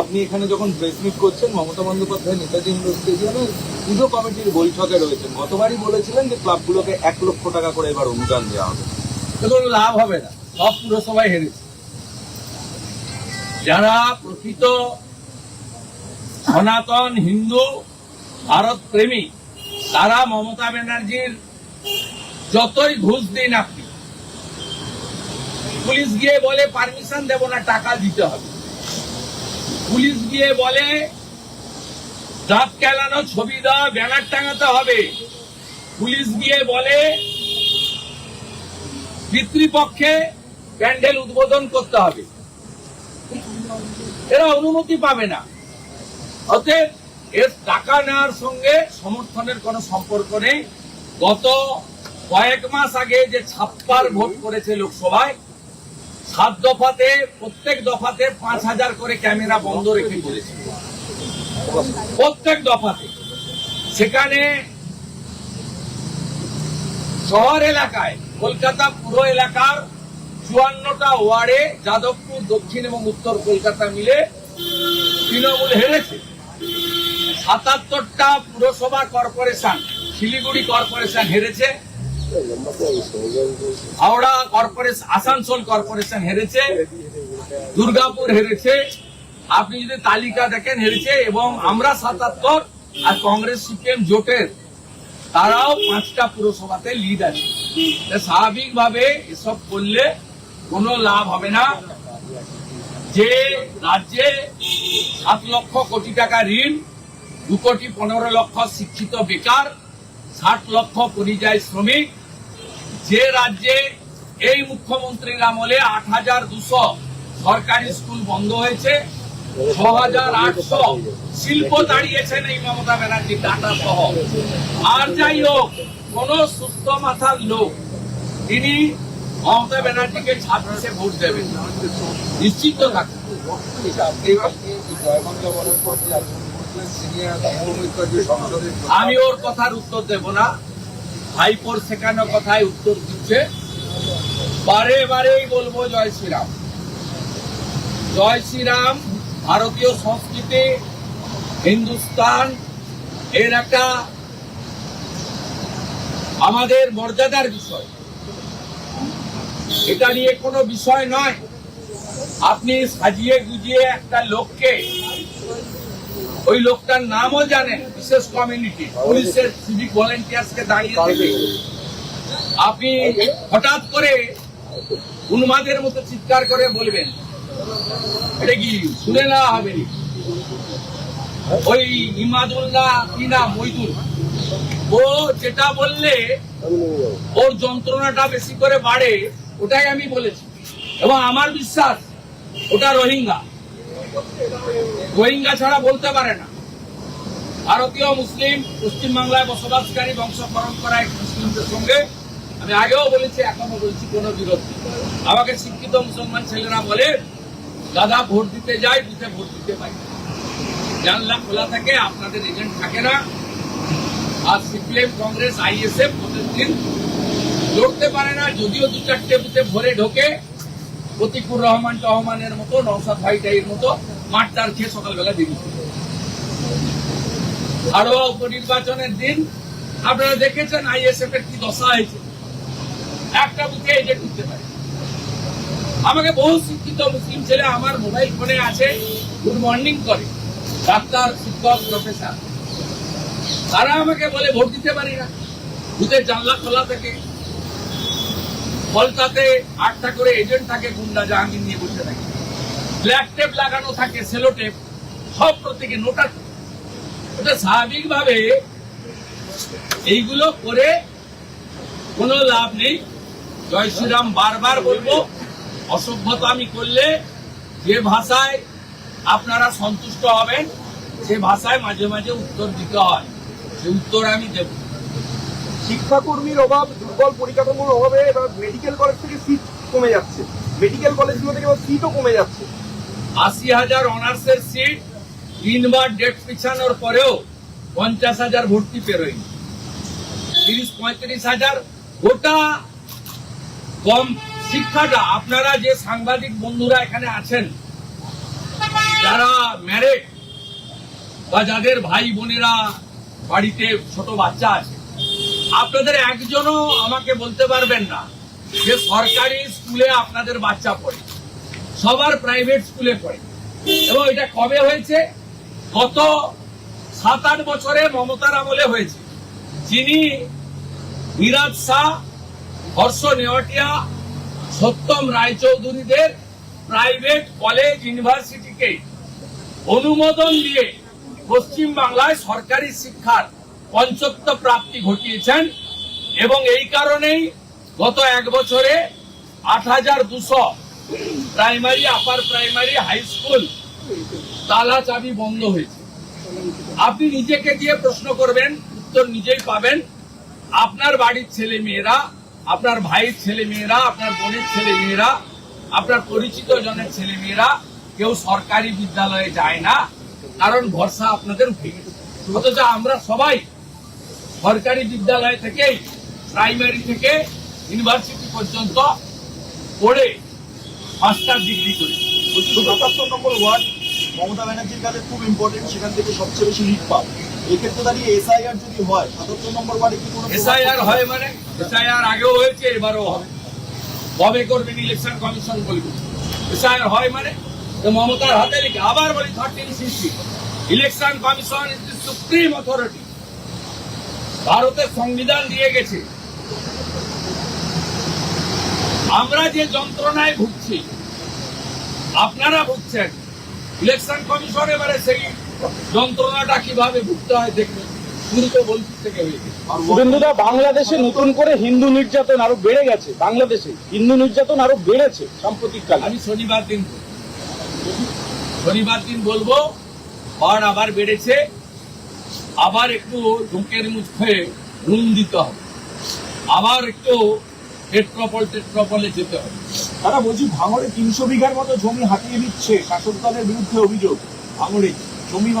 আপনি এখানে যখন প্রেস মিট করছেন, মমতা বন্দ্যোপাধ্যায় নেতাজি স্টেডিয়ামে পুজো কমিটির বৈঠকে রয়েছেন। গতবারই বলেছিলেন যে ক্লাবগুলোকে এক লক্ষ টাকা করে এবার অনুদান দেওয়া হবে। লাভ হবে না। সব পুরসভায় হেরেছে যারা প্রকৃত সনাতন হিন্দু ভারত প্রেমী, তারা মমতা ব্যানার্জির যতই ঘুষ দিন আপনি, পুলিশ গিয়ে বলে পারমিশন দেব না, টাকা দিতে হবে। পুলিশ গিয়ে বলে দাঁত কেলানো ছবি দেওয়া ব্যানার টাঙাতে হবে। পুলিশ গিয়ে বলে, পিতৃপক্ষে প্যান্ডেল উদ্বোধন করতে হবে। এরা অনুমতি পাবে না। অতএব এর টাকা নেওয়ার সঙ্গে সমর্থনের কোনো সম্পর্ক নেই। গত কয়েক মাস আগে যে ছাপ্পার ভোট করেছে লোকসভায় সাত দফাতে, প্রত্যেক দফাতে পাঁচ হাজার করে ক্যামেরা বন্ধ রেখে করেছে। প্রত্যেক দফাতে। সেখানে শহর এলাকায়, কলকাতা পুরো এলাকার চুয়ান্নটা ওয়ার্ডে যাদবপুর দক্ষিণ এবং উত্তর কলকাতা মিলে তৃণমূল হেরেছে। সাতাত্তরটা পুরসভা কর্পোরেশন, শিলিগুড়ি কর্পোরেশন হেরেছে। হাওড়া কর্পোরেশন আসানসোল কর্পোরেশন হেরেছে, দুর্গাপুর হেরেছে। আপনি যদি তালিকা দেখেন, হেরেছে এবং আমরা সাতাত্তর আর কংগ্রেস, সিপিএম জোটের, তারাও পাঁচটা পুরসভাতে লিড আছে। স্বাভাবিকভাবে এসব করলে কোনো লাভ হবে না। যে রাজ্যে সাত লক্ষ কোটি টাকা ঋণ, দু কোটি পনেরো লক্ষ শিক্ষিত বেকার ষাট লক্ষ পরিযায়ী শ্রমিক। যে রাজ্যে এই মুখ্যমন্ত্রীর আমলে আট হাজার দুশো সরকারি স্কুল বন্ধ হয়েছে, ছ হাজার আটশো শিল্প দাঁড়িয়েছেন এই মমতা ব্যানার্জি টাটা সহ। আর যাই হোক, কোন সুস্থ মাথার লোক তিনি মমতা ব্যানার্জিকে ছাব্বিশে ভোট দেবেন নিশ্চিত থাকুন। আমি ওর কথার উত্তর দেব না। ভাইপোর শেখানো কথায় উত্তর দিচ্ছে। বারে বারেই বলব, জয় শ্রীরাম। জয় শ্রীরাম, ভারতীয় সংস্কৃতি, হিন্দুস্তান, এর একটা আমাদের মর্যাদার বিষয়। এটা নিয়ে কোনো বিষয় নয়। আপনি সাজিয়ে গুজিয়ে একটা লোককে ওই লোকটার নামও জানেন, বিশেষ কমিউনিটি পুলিশের সিভিক ভলেন্টিয়ার্সকে দাঁড়িয়ে থেকে। আপনি হঠাৎ করে উন্মাদের মতো চিৎকার করে বলবেন, এটা কি শুনে নেওয়া হবে ওই ইমাদুল্লাহ, কি না মইদুল? ও যেটা বললে, ওর যন্ত্রণাটা বেশি করে বাড়ে, ওটাই আমি বলেছি। এবং আমার বিশ্বাস, ওটা রোহিঙ্গা। রোহিঙ্গা ছাড়া বলতে পারে না ভারতীয় মুসলিম পশ্চিমবাংলায় বসবাসকারী, বংশ পরম্পরা মুসলিমদের সঙ্গে আমি আগেও বলেছি এখনও বলছি, কোনো বিরোধ। আমাকে শিক্ষিত মুসলমান ছেলেরা বলে, দাদা, ভোট দিতে যাই, বুথে ভোট দিতে পারি। জানলা খোলা থাকে, আপনাদের এজেন্ট থাকে না আর সিপিএম, কংগ্রেস, আইএসএফ ভোটের দিন লড়তে পারে না যদিও দু চারটে বুথে ভরে ঢোকে প্রতিকুর রহমান টহমানের মতো নৌসাদ ভাইটাইয়ের মতো মাঠটার খেয়ে সকালবেলা পড়ে। আরও উপনির্বাচনের দিন আপনারা দেখেছেন আইএসএফ এর কি দশা হয়েছে। একটা বুথে এজেন্ট উঠতে পারে। আমাকে বহু শিক্ষিত মুসলিম ছেলে আমার মোবাইল ফোনে আছে, গুড মর্নিং করে। ডাক্তার, শিক্ষক, প্রফেসর। তারা আমাকে বলে, ভোট দিতে পারি না। বুথের জানলা খোলা থেকে। ফলতাতে আটটা করে এজেন্ট থাকে, গুন্ডা জাহাঙ্গীর নিয়ে বসে থাকে। ব্ল্যাক টেপ লাগানো থাকে সেলো টেপ সব প্রত্যেকে নোটা ওটা স্বাভাবিকভাবে এইগুলো করে কোনো লাভ নেই। জয় শ্রীরাম বারবার বলব, অসভ্যতা আমি করলে যে ভাষায় আপনারা সন্তুষ্ট হবেন, সে ভাষায় মাঝে মাঝে উত্তর দিতে হয়। সে উত্তর আমি দেব। শিক্ষাকর্মীর অভাব, দুর্বল পরিকাঠামোর অভাবে এবার মেডিকেল কলেজ থেকে সিট কমে যাচ্ছে। মেডিকেল কলেজগুলো থেকে এবার সিটও কমে যাচ্ছে। আশি হাজার অনার্সের সিট তিনবার ডেট পিছানোর পরেও পঞ্চাশ হাজার ভর্তি পেরোয়নি। তিরিশ, পঁয়ত্রিশ হাজার, গোটা কম শিক্ষাটা, আপনারা যে সাংবাদিক বন্ধুরা এখানে আছেন, যারা ম্যারেড বা যাদের ভাই বোনেরা বাড়িতে ছোট বাচ্চা আছে আপনাদের একজনও আমাকে বলতে পারবেন না যে সরকারি স্কুলে আপনাদের বাচ্চা পড়ে। সবার প্রাইভেট স্কুলে পড়ে। এবং এটা কবে হয়েছে? গত সাত আট বছরে মমতার আমলে হয়েছে। যিনি বিরাজ শাহ, হর্ষ নেওয়াটিয়া, সত্যম রায়চৌধুরীদের প্রাইভেট কলেজ ইউনিভার্সিটিকে অনুমোদন দিয়ে পশ্চিম বাংলায় সরকারি শিক্ষার পঞ্চত্ব প্রাপ্তি ঘটিয়েছেন এবং এই কারণেই গত এক বছরে আট হাজার দুশো primary, upper primary, high school তালা চাবি বন্ধ হয়েছে। আপনি নিজেকে দিয়ে প্রশ্ন করবেন, উত্তর নিজেই পাবেন। আপনার বাড়ির ছেলে মেয়েরা, আপনার ভাইয়ের ছেলে মেয়েরা, আপনার বোনের ছেলে মেয়েরা, আপনার পরিচিত জনের ছেলে মেয়েরা, কেউ সরকারি বিদ্যালয়ে যায় না, কারণ ভরসা আপনাদের গেছে। অথচ আমরা সবাই সরকারি বিদ্যালয় থেকেই প্রাইমারি থেকে ইউনিভার্সিটি পর্যন্ত পড়ে মাস্টার ডিগ্রি করে। সাতাত্তর নম্বর ওয়ার্ড মমতা ব্যানার্জির কাছে খুব ইম্পর্টেন্ট সেখান থেকে সবচেয়ে বেশি লিড পাও। এক্ষেত্রে দাঁড়িয়ে এসআইআর যদি হয় সাতাত্তর নম্বর ওয়ার্ডে কি কোনো এসআইআর হয় মানে? এসআইআর আগেও হয়েছে এবারও হবে। কবে করবেন ইলেকশন কমিশন বলবে। এসআইআর হয় মানে? মমতার হাতে লিখে আবার বলি thirteen CC election commission is the supreme authority ভারতের সংবিধান দিয়ে গেছে। আমরা যে যন্ত্রণায় ভুগছি আপনারা ভুগছেন। ইলেকশন কমিশন এবারে সেই যন্ত্রণাটা কীভাবে ভুগতে হয় দেখবেন বাংলাদেশে নতুন করে হিন্দু নির্যাতন আরও বেড়ে গেছে বাংলাদেশে। হিন্দু নির্যাতন আরও বেড়েছে সাম্প্রতিক কালে আমি শনিবার দিন বলব। শনিবার দিন বলব আর আবার বেড়েছে। আবার একটু লোকের মুখে নুন দিতে হবে। আবার একটু পেট্রোপল টেট্রোপলে যেতে হবে। তারা বলছি, ভাঙড়ে তিনশো বিঘার মতো জমি হাতিয়ে দিচ্ছে শাসক দলের বিরুদ্ধে অভিযোগ। ভাঙড়ে জমি